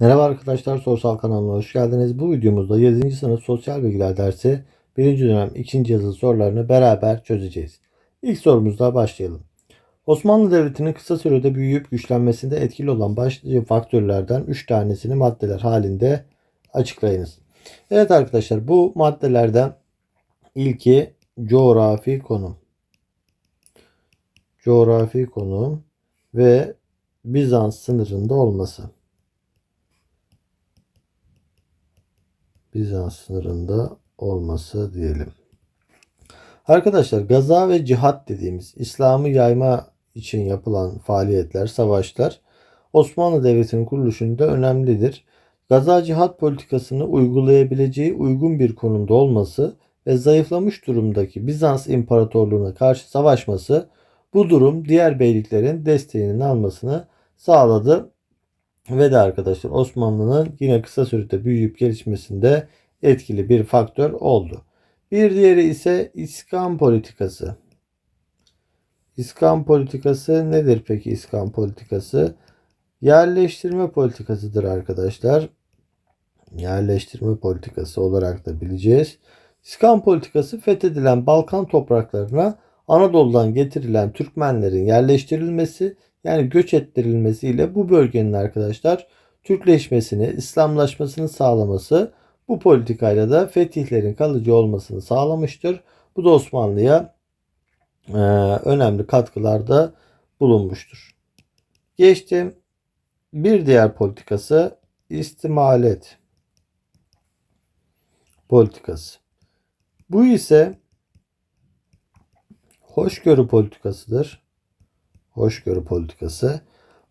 Merhaba arkadaşlar Sorsal kanalına hoş geldiniz. Bu videomuzda 7. sınıf sosyal bilgiler dersi 1. dönem 2. yazılı sorularını beraber çözeceğiz. İlk sorumuzla başlayalım. Osmanlı Devleti'nin kısa sürede büyüyüp güçlenmesinde etkili olan başlıca faktörlerden 3 tanesini maddeler halinde açıklayınız. Evet arkadaşlar bu maddelerden ilki coğrafi konum. Coğrafi konum ve Bizans sınırında olması. Bizans sınırında olması diyelim. Arkadaşlar gaza ve cihat dediğimiz İslam'ı yayma için yapılan faaliyetler, savaşlar Osmanlı Devleti'nin kuruluşunda önemlidir. Gaza cihat politikasını uygulayabileceği uygun bir konumda olması ve zayıflamış durumdaki Bizans İmparatorluğu'na karşı savaşması bu durum diğer beyliklerin desteğinin almasını sağladı ve de arkadaşlar Osmanlı'nın yine kısa sürede büyüyüp gelişmesinde etkili bir faktör oldu. Bir diğeri ise İskan politikası. İskan politikası nedir peki İskan politikası? Yerleştirme politikasıdır arkadaşlar. Yerleştirme politikası olarak da bileceğiz. İskan politikası fethedilen Balkan topraklarına Anadolu'dan getirilen Türkmenlerin yerleştirilmesi yani göç ettirilmesiyle bu bölgenin arkadaşlar Türkleşmesini, İslamlaşmasını sağlaması bu politikayla da fetihlerin kalıcı olmasını sağlamıştır. Bu da Osmanlı'ya e, önemli katkılarda bulunmuştur. Geçtim. Bir diğer politikası istimalet politikası. Bu ise hoşgörü politikasıdır hoşgörü politikası.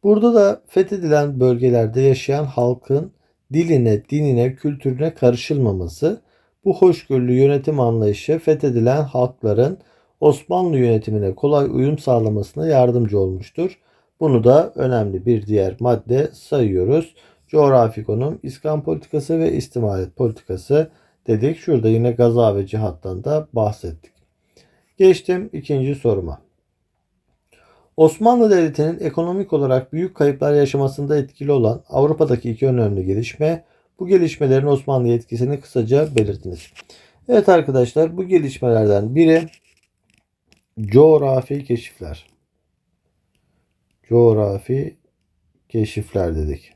Burada da fethedilen bölgelerde yaşayan halkın diline, dinine, kültürüne karışılmaması, bu hoşgörülü yönetim anlayışı fethedilen halkların Osmanlı yönetimine kolay uyum sağlamasına yardımcı olmuştur. Bunu da önemli bir diğer madde sayıyoruz. Coğrafi konum, İskan politikası ve istimalet politikası dedik. Şurada yine gaza ve cihattan da bahsettik. Geçtim ikinci soruma. Osmanlı Devleti'nin ekonomik olarak büyük kayıplar yaşamasında etkili olan Avrupa'daki iki önemli gelişme, bu gelişmelerin Osmanlı etkisini kısaca belirtiniz. Evet arkadaşlar bu gelişmelerden biri coğrafi keşifler. Coğrafi keşifler dedik.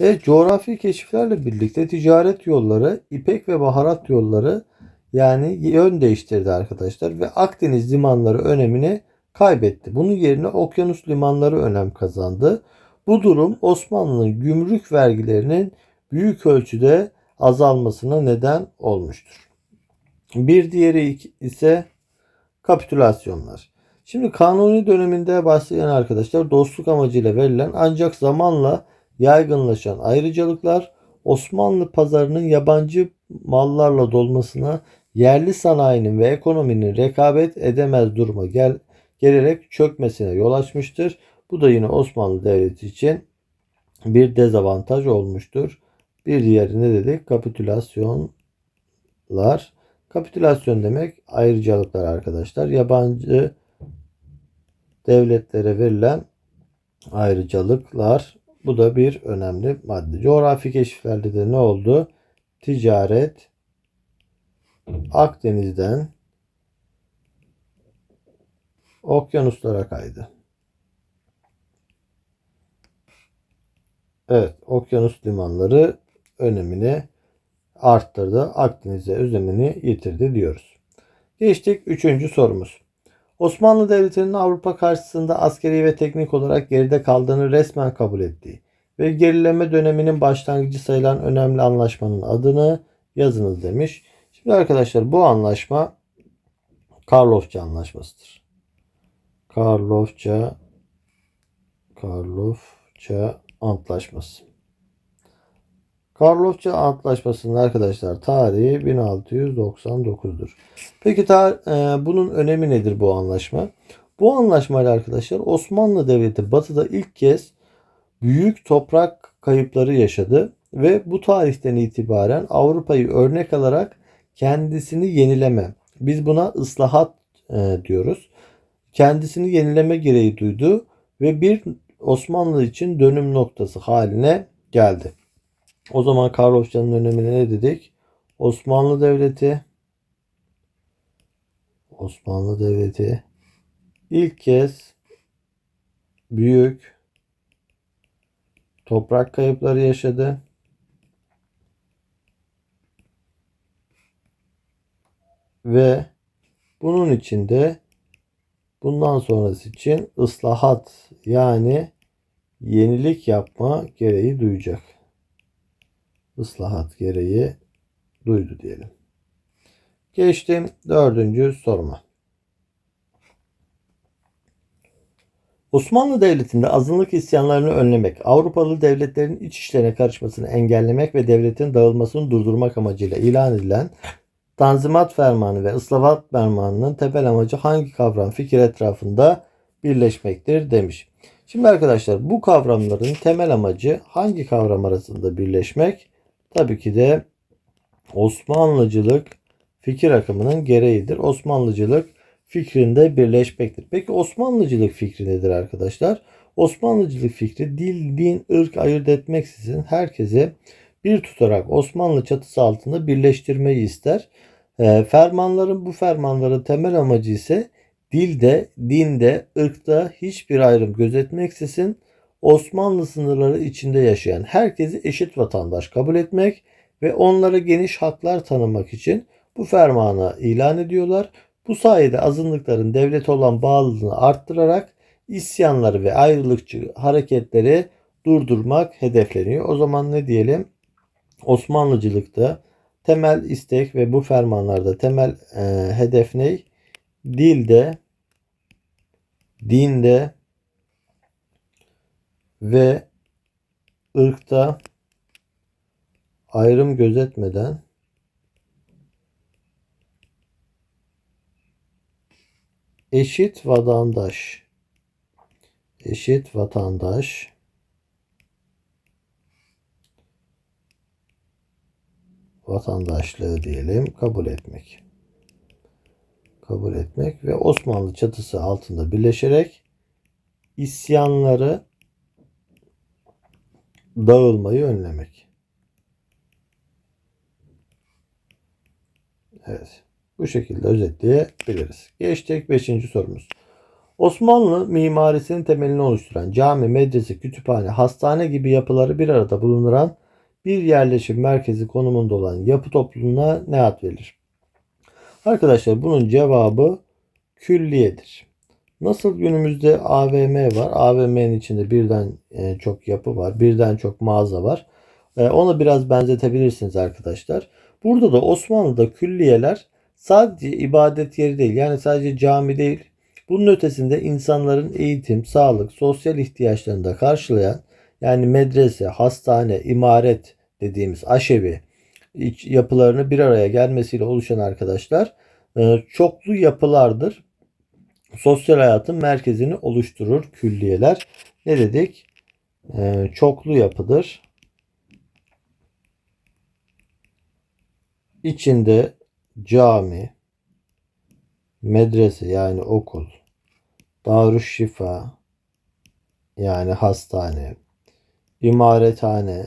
Evet coğrafi keşiflerle birlikte ticaret yolları, ipek ve baharat yolları yani yön değiştirdi arkadaşlar ve Akdeniz limanları önemini kaybetti. Bunun yerine okyanus limanları önem kazandı. Bu durum Osmanlı'nın gümrük vergilerinin büyük ölçüde azalmasına neden olmuştur. Bir diğeri ise kapitülasyonlar. Şimdi kanuni döneminde başlayan arkadaşlar dostluk amacıyla verilen ancak zamanla yaygınlaşan ayrıcalıklar Osmanlı pazarının yabancı mallarla dolmasına yerli sanayinin ve ekonominin rekabet edemez duruma gel gelerek çökmesine yol açmıştır. Bu da yine Osmanlı Devleti için bir dezavantaj olmuştur. Bir diğeri ne dedik? Kapitülasyonlar. Kapitülasyon demek ayrıcalıklar arkadaşlar. Yabancı devletlere verilen ayrıcalıklar. Bu da bir önemli madde. Coğrafi keşiflerde de ne oldu? Ticaret Akdeniz'den okyanuslara kaydı. Evet, okyanus limanları önemini arttırdı. Akdeniz'e önemini yitirdi diyoruz. Geçtik üçüncü sorumuz. Osmanlı Devleti'nin Avrupa karşısında askeri ve teknik olarak geride kaldığını resmen kabul ettiği ve gerileme döneminin başlangıcı sayılan önemli anlaşmanın adını yazınız demiş. Şimdi arkadaşlar bu anlaşma Karlofça Anlaşması'dır. Karlofça Karlofça Antlaşması. Karlofça Antlaşması'nın arkadaşlar tarihi 1699'dur. Peki tar e, bunun önemi nedir bu anlaşma? Bu anlaşmayla arkadaşlar Osmanlı Devleti batıda ilk kez büyük toprak kayıpları yaşadı ve bu tarihten itibaren Avrupa'yı örnek alarak kendisini yenileme. Biz buna ıslahat e, diyoruz kendisini yenileme gereği duydu ve bir Osmanlı için dönüm noktası haline geldi. O zaman Karlofça'nın dönemine ne dedik? Osmanlı Devleti Osmanlı Devleti ilk kez büyük toprak kayıpları yaşadı. Ve bunun içinde bundan sonrası için ıslahat yani yenilik yapma gereği duyacak. Islahat gereği duydu diyelim. Geçtim dördüncü soruma. Osmanlı Devleti'nde azınlık isyanlarını önlemek, Avrupalı devletlerin iç işlerine karışmasını engellemek ve devletin dağılmasını durdurmak amacıyla ilan edilen Tanzimat Fermanı ve Islahat Fermanı'nın temel amacı hangi kavram fikir etrafında birleşmektir demiş. Şimdi arkadaşlar bu kavramların temel amacı hangi kavram arasında birleşmek? Tabii ki de Osmanlıcılık fikir akımının gereğidir. Osmanlıcılık fikrinde birleşmektir. Peki Osmanlıcılık fikri nedir arkadaşlar? Osmanlıcılık fikri dil, din, ırk ayırt etmeksizin herkese bir tutarak Osmanlı çatısı altında birleştirmeyi ister. E, fermanların bu fermanların temel amacı ise dilde, dinde, ırkta hiçbir ayrım gözetmeksizin Osmanlı sınırları içinde yaşayan herkesi eşit vatandaş kabul etmek ve onlara geniş haklar tanımak için bu fermanı ilan ediyorlar. Bu sayede azınlıkların devlete olan bağlılığını arttırarak isyanları ve ayrılıkçı hareketleri durdurmak hedefleniyor. O zaman ne diyelim? Osmanlıcılıkta temel istek ve bu fermanlarda temel e, hedef ne? Dilde, dinde ve ırkta ayrım gözetmeden eşit vatandaş eşit vatandaş vatandaşlığı diyelim kabul etmek. Kabul etmek ve Osmanlı çatısı altında birleşerek isyanları dağılmayı önlemek. Evet. Bu şekilde özetleyebiliriz. Geçtik 5. sorumuz. Osmanlı mimarisinin temelini oluşturan cami, medrese, kütüphane, hastane gibi yapıları bir arada bulunduran bir yerleşim merkezi konumunda olan yapı topluluğuna ne ad verilir? Arkadaşlar bunun cevabı külliyedir. Nasıl günümüzde AVM var. AVM'nin içinde birden e, çok yapı var. Birden çok mağaza var. E, onu biraz benzetebilirsiniz arkadaşlar. Burada da Osmanlı'da külliyeler sadece ibadet yeri değil. Yani sadece cami değil. Bunun ötesinde insanların eğitim, sağlık, sosyal ihtiyaçlarını da karşılayan yani medrese, hastane, imaret dediğimiz aşevi yapılarını bir araya gelmesiyle oluşan arkadaşlar e, çoklu yapılardır. Sosyal hayatın merkezini oluşturur külliyeler. Ne dedik? E, çoklu yapıdır. İçinde cami, medrese yani okul, darüşşifa yani hastane, imarethane,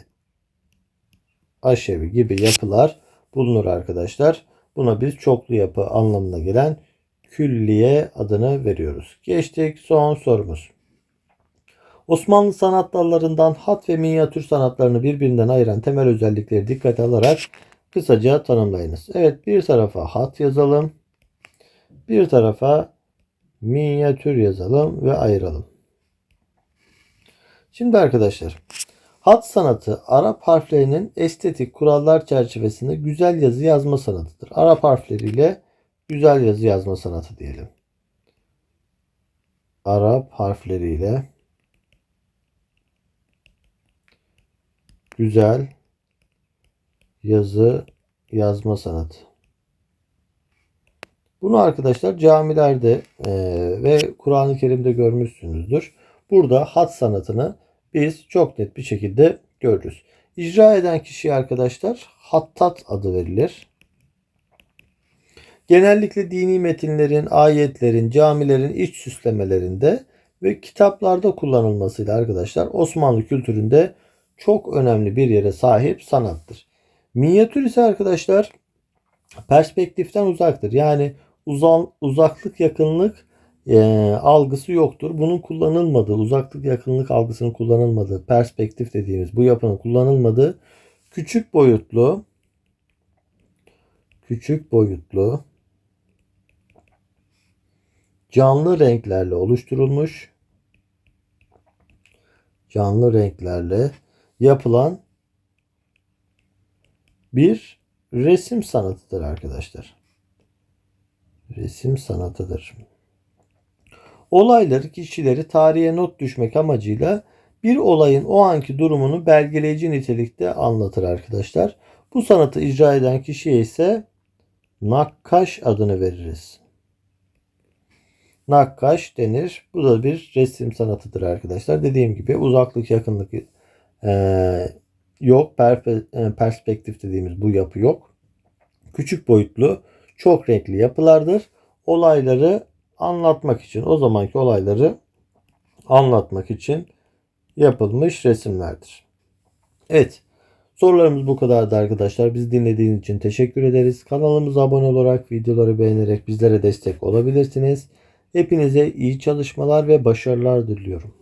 aşevi gibi yapılar bulunur arkadaşlar. Buna biz çoklu yapı anlamına gelen külliye adını veriyoruz. Geçtik son sorumuz. Osmanlı sanat dallarından hat ve minyatür sanatlarını birbirinden ayıran temel özellikleri dikkate alarak kısaca tanımlayınız. Evet bir tarafa hat yazalım. Bir tarafa minyatür yazalım ve ayıralım. Şimdi arkadaşlar hat sanatı Arap harflerinin estetik kurallar çerçevesinde güzel yazı yazma sanatıdır. Arap harfleriyle güzel yazı yazma sanatı diyelim. Arap harfleriyle güzel yazı yazma sanatı. Bunu arkadaşlar camilerde ve Kur'an-ı Kerim'de görmüşsünüzdür. Burada hat sanatını biz çok net bir şekilde görürüz. İcra eden kişiye arkadaşlar hattat adı verilir. Genellikle dini metinlerin, ayetlerin, camilerin iç süslemelerinde ve kitaplarda kullanılmasıyla arkadaşlar Osmanlı kültüründe çok önemli bir yere sahip sanattır. Minyatür ise arkadaşlar perspektiften uzaktır. Yani uzal, uzaklık yakınlık e, algısı yoktur. Bunun kullanılmadığı, uzaklık yakınlık algısının kullanılmadığı, perspektif dediğimiz bu yapının kullanılmadığı küçük boyutlu küçük boyutlu canlı renklerle oluşturulmuş canlı renklerle yapılan bir resim sanatıdır arkadaşlar. Resim sanatıdır. Olayları, kişileri tarihe not düşmek amacıyla bir olayın o anki durumunu belgeleyici nitelikte anlatır arkadaşlar. Bu sanatı icra eden kişiye ise nakkaş adını veririz. Nakkaş denir. Bu da bir resim sanatıdır arkadaşlar. Dediğim gibi uzaklık yakınlık e, yok. Perpe- e, perspektif dediğimiz bu yapı yok. Küçük boyutlu çok renkli yapılardır. Olayları anlatmak için o zamanki olayları anlatmak için yapılmış resimlerdir. Evet. Sorularımız bu kadardı arkadaşlar. Biz dinlediğiniz için teşekkür ederiz. Kanalımıza abone olarak, videoları beğenerek bizlere destek olabilirsiniz. Hepinize iyi çalışmalar ve başarılar diliyorum.